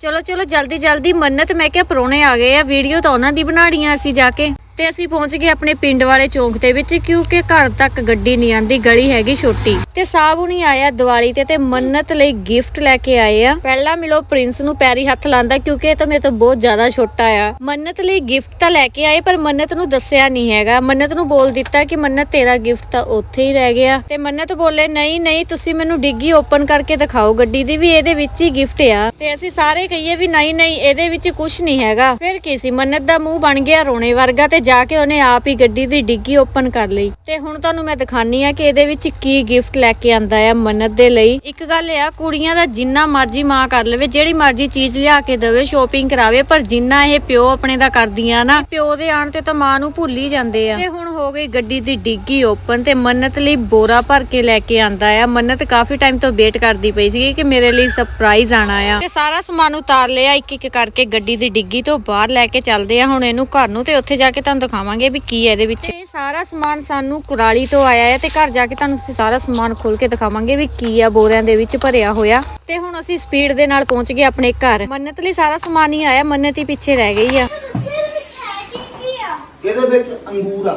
ਚਲੋ ਚਲੋ, ਜਲਦੀ ਜਲਦੀ ਮੰਨਤ, ਮੈਂ ਕਿਹਾ ਪਰੋਣੇ ਆ ਗਏ ਆ, ਵੀਡੀਓ ਤਾਂ ਉਹਨਾਂ ਦੀ ਬਣਾੜੀਆਂ ਅਸੀਂ ਜਾ ਕੇ। ਤੇ ਅਸੀਂ ਪਹੁੰਚ ਗਏ ਆਪਣੇ ਪਿੰਡ ਵਾਲੇ ਚੌਂਕ ਦੇ ਵਿੱਚ, ਕਿਉਂਕਿ ਘਰ ਤੱਕ ਗੱਡੀ ਨਹੀਂ ਆਂਦੀ, ਗਲੀ ਹੈਗੀ ਛੋਟੀ। ਤੇ ਸਾਬੂ ਨਹੀਂ ਆਇਆ ਦੀਵਾਲੀ ਤੇ ਤੇ ਮੰਨਤ ਲਈ ਗਿਫਟ ਲੈ ਕੇ ਆਏ ਆ। ਪਹਿਲਾਂ ਮਿਲੋ ਪ੍ਰਿੰਸ ਨੂੰ ਪੈਰੀ ਹੱਥ ਲਾਂਦਾ, ਕਿਉਂਕਿ ਇਹ ਤਾਂ ਮੇਰੇ ਤੋਂ ਬਹੁਤ ਜ਼ਿਆਦਾ ਛੋਟਾ ਆ। ਮੰਨਤ ਲਈ ਗਿਫਟ ਤਾਂ ਲੈ ਕੇ ਆਏ, ਪਰ ਮੰਨਤ ਨੂੰ ਦੱਸਿਆ ਨਹੀਂ ਹੈਗਾ। ਮੰਨਤ ਨੂੰ ਬੋਲ ਦਿੱਤਾ ਕਿ ਮੰਨਤ, ਤੇਰਾ ਗਿਫਟ ਤਾਂ ਉੱਥੇ ਹੀ ਰਹਿ ਗਿਆ। ਤੇ ਮੰਨਤ ਬੋਲੇ, ਨਹੀਂ ਨਹੀਂ, ਤੁਸੀਂ ਮੈਨੂੰ ਡਿੱਗੀ ਓਪਨ ਕਰਕੇ ਦਿਖਾਓ ਗੱਡੀ ਦੀ, ਵੀ ਇਹਦੇ ਵਿੱਚ ਹੀ ਗਿਫਟ ਆ। ਤੇ ਅਸੀਂ ਸਾਰੇ ਕਹੀਏ ਵੀ, ਨਹੀਂ ਨਹੀਂ, ਇਹਦੇ ਵਿੱਚ ਕੁਝ ਨਹੀਂ ਹੈਗਾ। ਫਿਰ ਕੀ ਸੀ, ਮੰਨਤ ਦਾ ਮੂੰਹ ਬਣ ਗਿਆ ਰੋਣੇ ਵਰਗਾ ਤੇ ਜਾ ਕੇ ਉਹਨੇ ਆਪ ਹੀ ਗੱਡੀ ਦੀ ਡਿੱਗੀ ਓਪਨ ਕਰ ਲਈ। ਤੇ ਹੁਣ ਤੁਹਾਨੂੰ ਮੈਂ ਦਿਖਾਨੀ ਆ ਕਿ ਇਹਦੇ ਵਿੱਚ ਕੀ ਗਿਫਟ ਲੈ ਕੇ ਆਂਦਾ ਆ ਮੰਨਤ ਦੇ ਲਈ। ਇੱਕ ਗੱਲ ਆ, ਕੁੜੀਆਂ ਦਾ ਜਿੰਨਾ ਮਰਜ਼ੀ ਮਾਂ ਕਰ ਲਵੇ, ਜਿਹੜੀ ਮਰਜ਼ੀ ਚੀਜ਼ ਲਿਆ ਕੇ ਦੇਵੇ ਸ਼ੋਪਿੰਗ ਕਰਾਵੇ, ਪਰ ਜਿੰਨਾ ਇਹ ਪਿਓ ਆਪਣੇ ਦਾ ਕਰਦੀਆਂ ਨਾ, ਪਿਓ ਦੇ ਆਣ ਤੇ ਤਾਂ ਮਾਂ ਨੂੰ ਭੁੱਲ ਹੀ ਜਾਂਦੇ ਆ। ਤੇ ਹੁਣ ਹੋ ਗਈ ਗੱਡੀ ਦੀ ਡਿੱਗੀ ਓਪਨ ਤੇ ਮੰਨਤ ਲਈ ਬੋਰਾ ਭਰ ਕੇ ਲੈ ਕੇ ਆਂਦਾ ਆ। ਮੰਨਤ ਕਾਫੀ ਟਾਈਮ ਤੋਂ ਵੇਟ ਕਰਦੀ ਪਈ ਸੀ ਕਿ ਮੇਰੇ ਲਈ ਸਰਪ੍ਰਾਈਜ਼ ਆਣਾ ਆ। ਤੇ ਸਾਰਾ ਸਮਾਨ ਉਤਾਰ ਲਿਆ ਇੱਕ ਇੱਕ ਕਰਕੇ ਗੱਡੀ ਦੀ ਡਿੱਗੀ ਤੋਂ ਬਾਹਰ ਲੈ ਕੇ ਚੱਲਦੇ ਆ। ਹੁਣ ਇਹਨੂੰ ਘਰ ਨੂੰ ਤੇ ਉੱਥੇ ਜਾ ਕੇ ਤੁਹਾਨੂੰ ਦਿਖਾਵਾਂਗੇ ਵੀ ਕੀ ਹੈ ਇਹਦੇ ਵਿੱਚ। ਇਹ ਸਾਰਾ ਸਮਾਨ ਸਾਨੂੰ ਕੁਰਾਲੀ ਤੋਂ ਆਇਆ ਹੈ ਤੇ ਘਰ ਜਾ ਕੇ ਤੁਹਾਨੂੰ ਅਸੀਂ ਸਾਰਾ ਸਮਾਨ ਖੋਲ ਕੇ ਦਿਖਾਵਾਂਗੇ ਵੀ ਕੀ ਆ ਬੋਰਿਆਂ ਦੇ ਵਿੱਚ ਭਰਿਆ ਹੋਇਆ। ਤੇ ਹੁਣ ਅਸੀਂ ਸਪੀਡ ਦੇ ਨਾਲ ਪਹੁੰਚ ਗਏ ਆਪਣੇ ਘਰ। ਮੰਨਤ ਲਈ ਸਾਰਾ ਸਮਾਨ ਹੀ ਆਇਆ ਮੰਨਤ ਹੀ ਪਿੱਛੇ ਰਹਿ ਗਈ ਆ? ਇਹਦੇ ਵਿੱਚ ਅੰਗੂਰ ਆ।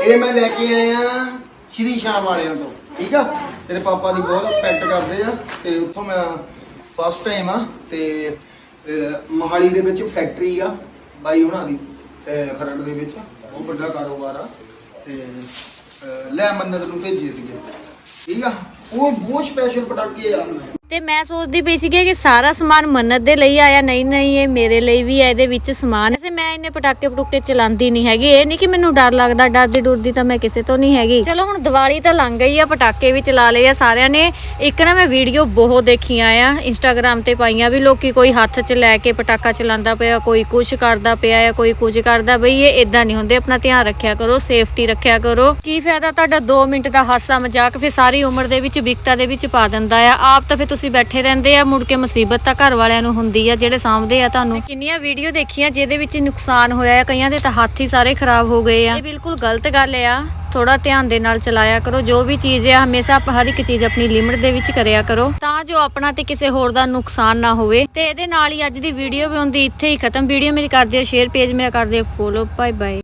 ਇਹ ਮੈਂ ਲੈ ਕੇ ਆਇਆ ਸ਼੍ਰੀ ਸ਼ਾਮ ਵਾਲਿਆਂ ਤੋਂ ਠੀਕ ਆ? ਤੇਰੇ ਪਾਪਾ ਦੀ ਬਹੁਤ ਰਿਸਪੈਕਟ ਕਰਦੇ ਆ ਤੇ ਉੱਥੋਂ ਮੈਂ ਫਸਟ ਟਾਈਮ ਆ ਤੇ ਅਹ, ਮੋਹਾਲੀ ਦੇ ਵਿੱਚ ਫੈਕਟਰੀ ਆ ਬਾਈ ਉਹਨਾਂ ਦੀ ਤੇ ਖਰੜ ਦੇ ਵਿੱਚ ਬਹੁਤ ਵੱਡਾ ਕਾਰੋਬਾਰ ਆ ਤੇ ਲੈ ਮੰਨਤ ਨੂੰ ਭੇਜੇ ਸੀਗੇ ਠੀਕ ਆ? ਉਹ ਬਹੁਤ ਸਪੈਸ਼ਲ ਪਟਾਕੇ ਆ। ਤੇ ਮੈਂ ਸੋਚਦੀ ਪਈ ਸੀਗੀ ਕਿ ਸਾਰਾ ਸਮਾਨ ਮੰਨਤ ਦੇ ਲਈ ਆਇਆ, ਨਹੀਂ ਨਹੀਂ, ਇਹ ਮੇਰੇ ਲਈ ਵੀ ਹੈ ਇਹਦੇ ਵਿੱਚ ਸਮਾਨ। ਵੈਸੇ ਮੈਂ ਇਹਨੇ ਪਟਾਕੇ ਪਟੂਕੇ ਚਲਾਉਂਦੀ ਨਹੀਂ ਹੈਗੀ। ਇਹ ਨਹੀਂ ਕਿ ਮੈਨੂੰ ਡਰ ਲੱਗਦਾ ਡਰਦੀ ਡੁਰਦੀ ਤਾਂ ਮੈਂ ਕਿਸੇ ਤੋਂ ਨਹੀਂ ਹੈਗੀ। ਚਲੋ, ਹੁਣ ਦੀਵਾਲੀ ਤਾਂ ਲੰਘ ਗਈ ਆ, ਪਟਾਕੇ ਵੀ ਚਲਾ ਲਏ ਆ ਸਾਰਿਆਂ ਨੇ। ਇੱਕ ਨਾ ਮੈਂ ਵੀਡੀਓ ਬਹੁਤ ਦੇਖੀਆਂ ਆ ਇੰਸਟਾਗ੍ਰam ਤੇ ਪਾਈਆਂ ਵੀ, ਲੋਕੀ ਕੋਈ ਹੱਥ 'ਚ ਲੈ ਕੇ ਪਟਾਕਾ ਚਲਾਉਂਦਾ ਪਿਆ, ਕੋਈ ਕੁਝ ਕਰਦਾ ਪਿਆ ਆ, ਕੋਈ ਕੁਝ ਕਰਦਾ ਬਈ, ਇਹ ਇਦਾਂ ਨਹੀਂ ਹੁੰਦੇ। ਆਪਣਾ ਧਿਆਨ ਰੱਖਿਆ ਕਰੋ ਸੇਫਟੀ ਰੱਖਿਆ ਕਰੋ। ਕੀ ਫਾਇਦਾ ਤੁਹਾਡਾ 2 ਮਿੰਟ ਦਾ ਹਾਸਾ ਮਜ਼ਾਕ ਫਿਰ ਸਾਰੀ ਉਮਰ ਦੇ ਵਿੱਚ ਵਿਕਤਾ ਦੇ ਵਿੱਚ ਪਾ ਦਿੰਦਾ ਆ। ਆਪ ਤਾਂ ਫਿਰ ਤੁਸੀਂ ਬੈਠੇ ਰਹਿੰਦੇ ਆ, ਮੁੜ ਕੇ ਮੁਸੀਬਤ ਤਾਂ ਘਰ ਵਾਲਿਆਂ ਨੂੰ ਹੁੰਦੀ ਆ, ਜਿਹੜੇ ਸਾਂਭਦੇ ਆ ਤੁਹਾਨੂੰ। ਕਿੰਨੀਆਂ ਵੀਡੀਓ ਦੇਖੀਆਂ ਜਿਹਦੇ ਵਿੱਚ ਨੁਕਸਾਨ ਹੋਇਆ ਆ, ਕਈਆਂ ਦੇ ਤਾਂ ਹੱਥ ਹੀ ਸਾਰੇ ਖਰਾਬ ਹੋ ਗਏ ਆ। ਇਹ ਬਿਲਕੁਲ ਗਲਤ ਗੱਲ ਆ। ਥੋੜਾ ਧਿਆਨ ਦੇ ਨਾਲ ਚਲਾਇਆ ਕਰੋ। ਜੋ ਵੀ ਚੀਜ਼ ਆ, ਹਮੇਸ਼ਾ ਹਰ ਇੱਕ ਚੀਜ਼ ਆਪਣੀ ਲਿਮਿਟ ਦੇ ਵਿੱਚ ਕਰਿਆ ਕਰੋ। ਤਾਂ ਜੋ ਆਪਣਾ ਤੇ ਕਿਸੇ ਹੋਰ ਦਾ ਨੁਕਸਾਨ ਨਾ ਹੋਵੇ। ਤੇ ਇਹਦੇ ਨਾਲ ਹੀ ਅੱਜ ਦੀ ਵੀਡੀਓ ਵੀ ਹੁੰਦੀ, ਇੱਥੇ ਹੀ ਖਤਮ। ਵੀਡੀਓ ਮੇਰੀ ਕਰ ਦਿਓ ਸ਼ੇਅਰ ਪੇਜ ਮੇਰਾ ਕਰ ਦਿਓ ਫੋਲੋ ਬਾਏ ਬਾਏ